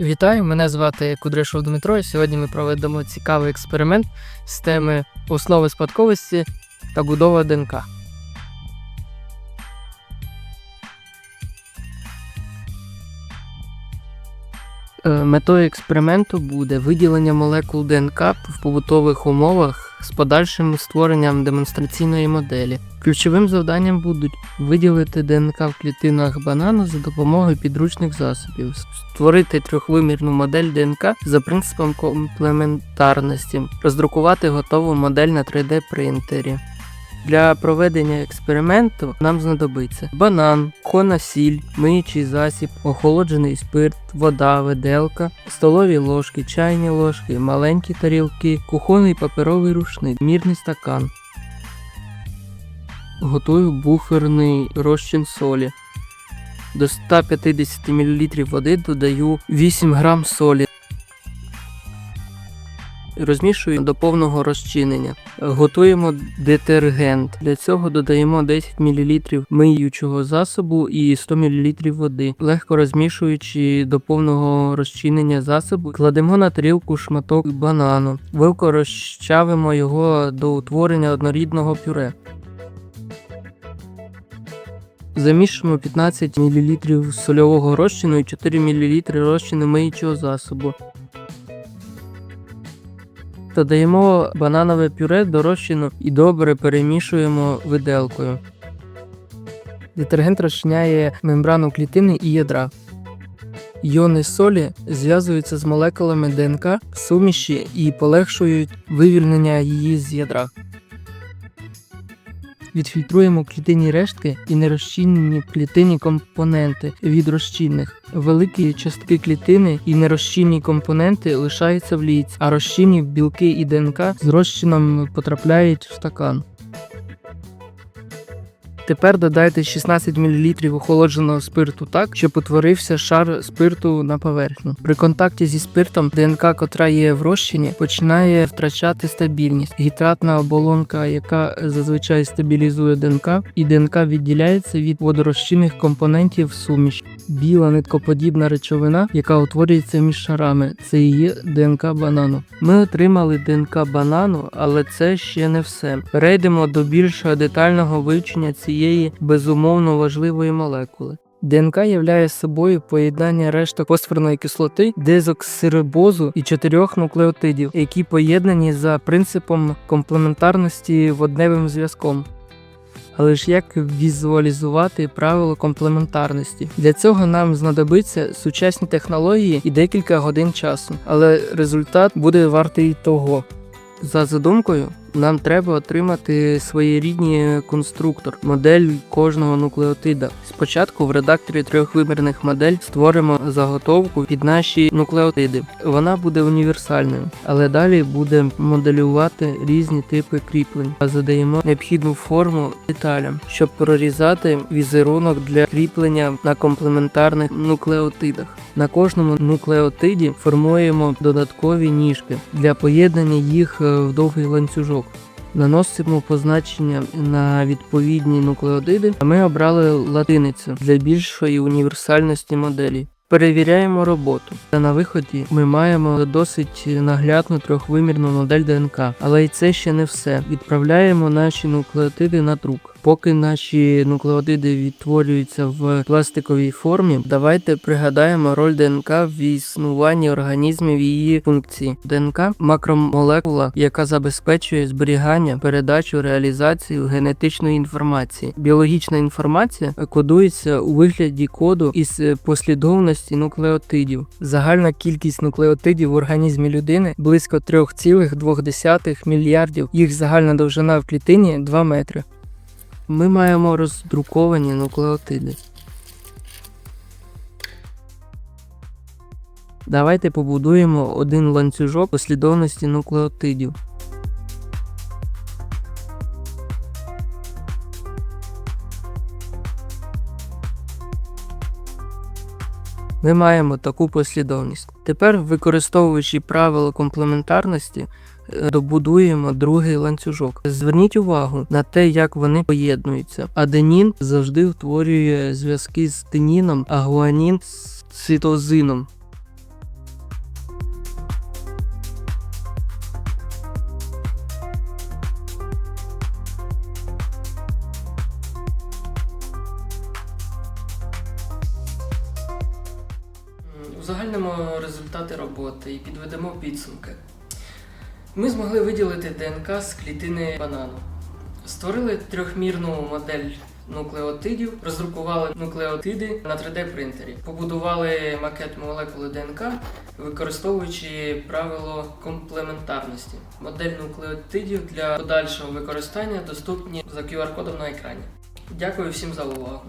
Вітаю, мене звати Кудряшов Дмитро. і Сьогодні ми проведемо цікавий експеримент з теми основи спадковості та будова ДНК. Е, Метою експерименту буде виділення молекул ДНК в побутових умовах з подальшим створенням демонстраційної моделі. Ключовим завданням будуть виділити ДНК в клітинах банану за допомогою підручних засобів, створити трьохвимірну модель ДНК за принципом комплементарності, роздрукувати готову модель на 3D принтері. Для проведення експерименту нам знадобиться банан, кона сіль, миючий засіб, охолоджений спирт, вода, виделка, столові ложки, чайні ложки, маленькі тарілки, кухонний паперовий рушник, мірний стакан. Готую буферний розчин солі. До 150 мл води додаю 8 г солі. Розмішую до повного розчинення. Готуємо детергент. Для цього додаємо 10 мл миючого засобу і 100 мл води. Легко розмішуючи до повного розчинення засобу, кладемо на тарілку шматок банану. Вилко розчавимо його до утворення однорідного пюре. Замішуємо 15 мл сольового розчину і 4 мл розчину миючого засобу. Додаємо бананове пюре до і добре перемішуємо виделкою. Детергент розчиняє мембрану клітини і ядра. Йони солі зв'язуються з молекулами ДНК суміші і полегшують вивільнення її з ядра. Відфільтруємо клітинні рештки і нерозчинні клітинні компоненти від розчинних. Великі частки клітини і нерозчинні компоненти лишаються в лійці, а розчинні білки і ДНК з розчином потрапляють в стакан. Тепер додайте 16 мл охолодженого спирту так, щоб утворився шар спирту на поверхню. При контакті зі спиртом ДНК, котра є в розчині, починає втрачати стабільність. Гідратна оболонка, яка зазвичай стабілізує ДНК, і ДНК відділяється від водорозчинних компонентів суміші. Біла ниткоподібна речовина, яка утворюється між шарами, це і є ДНК банану. Ми отримали ДНК банану, але це ще не все. Перейдемо до більш детального вивчення цієї безумовно важливої молекули. ДНК являє собою поєднання решток фосфорної кислоти, дезоксирибозу і чотирьох нуклеотидів, які поєднані за принципом комплементарності водневим зв'язком. Але ж як візуалізувати правило комплементарності? Для цього нам знадобиться сучасні технології і декілька годин часу, але результат буде вартий того. За задумкою, нам треба отримати своєрідний конструктор, модель кожного нуклеотида. Спочатку в редакторі трьохвимірних модель створимо заготовку під наші нуклеотиди. Вона буде універсальною, але далі буде моделювати різні типи кріплень, а задаємо необхідну форму деталям, щоб прорізати візерунок для кріплення на комплементарних нуклеотидах. На кожному нуклеотиді формуємо додаткові ніжки для поєднання їх е, в довгий ланцюжок. Наносимо позначення на відповідні нуклеотиди, а ми обрали латиницю для більшої універсальності моделі. Перевіряємо роботу. Та на виході ми маємо досить наглядну трьохвимірну модель ДНК. Але і це ще не все. Відправляємо наші нуклеотиди на друк. Поки наші нуклеотиди відтворюються в пластиковій формі, давайте пригадаємо роль ДНК в існуванні організмів і її функції. ДНК макромолекула, яка забезпечує зберігання, передачу, реалізацію генетичної інформації. Біологічна інформація кодується у вигляді коду із послідовності нуклеотидів. Загальна кількість нуклеотидів в організмі людини близько 3,2 мільярдів. Їх загальна довжина в клітині 2 метри. Ми маємо роздруковані нуклеотиди. Давайте побудуємо один ланцюжок послідовності нуклеотидів. Ми маємо таку послідовність. Тепер, використовуючи правило комплементарності, е, добудуємо другий ланцюжок. Зверніть увагу на те, як вони поєднуються. Аденін завжди утворює зв'язки з теніном, а гуанін з цитозином. Узагальнимо результати роботи і підведемо підсумки. Ми змогли виділити ДНК з клітини банану. Створили трьохмірну модель нуклеотидів, роздрукували нуклеотиди на 3D принтері, побудували макет молекули ДНК, використовуючи правило комплементарності. Модель нуклеотидів для подальшого використання доступні за QR-кодом на екрані. Дякую всім за увагу.